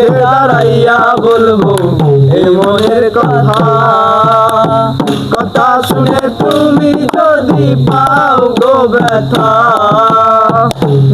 মুখে দাঁড়াইয়া বলব এ মনের কথা। কথা শুনে তুমি যদি পাও গো ব্যথা।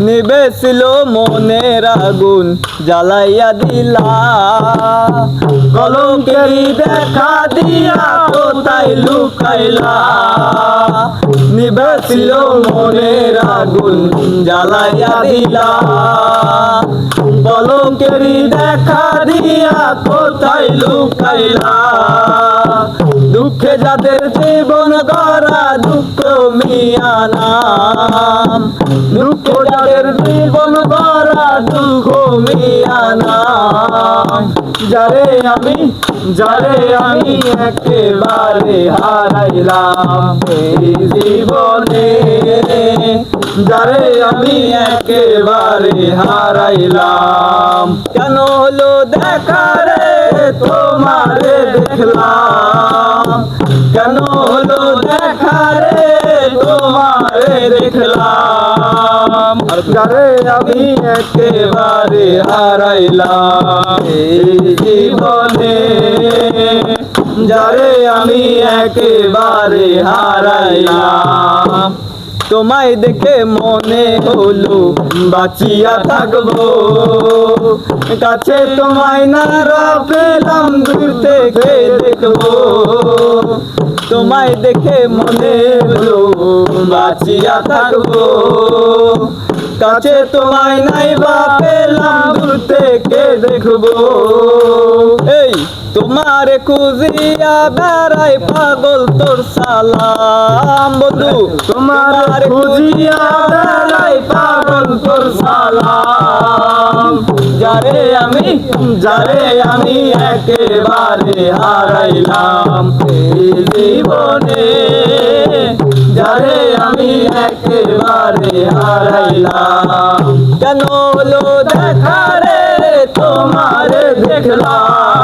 নিবেছিল মনের আগুন, জ্বালাইয়া দিলা। কলঙ্কেরি দেখা দিয়া কোথায় লুকাইলা? নিবেছিল মনের আগুন, জ্বালাইয়া দিলা। কলঙ্কেরি দেখা দিয়া কোথায় লুকাইলা? দুঃখে যাদের জীবন গড়া দুঃখ মিয়া নাম দুঃখ যাদের জীবন গড়া দুঃখ মিয়ানাম যারে আমি যারে আমি একেবারে হারাইলাম। এই জীবনে যারে আমি একেবারে হারাইলাম। কেন হলো দেখা রে, তোমারে দেখলাম। কেন হলো দেখলাম যারে আমি একেবারে হারাইলাম। এই জীবনে যারে আমি একেবারে হারাইলাম। তোমায় দেখে মনে হলো, বাঁচিয়া থাকব। কাছে তোমায় না পেলাম, দূর থেকে দেখব। তোমায় দেখে মনে হলো, বাঁচিয়া থাকব। কাছে তোমায় নাই বা পেলাম, দূর থেকে দেখব। এই তোমার খুঁজিয়া বেড়াই পাগল তোর সালাম বন্ধু। তোমার খুঁজিয়া বেড়াই পাগল তোর সালাম। যারে আমি যারে আমি একেবারে হারাইলাম। জীবনে যারে আমি একেবারে হারাইলাম। কেন হলো দেখা রে তোমারে দেখলাম।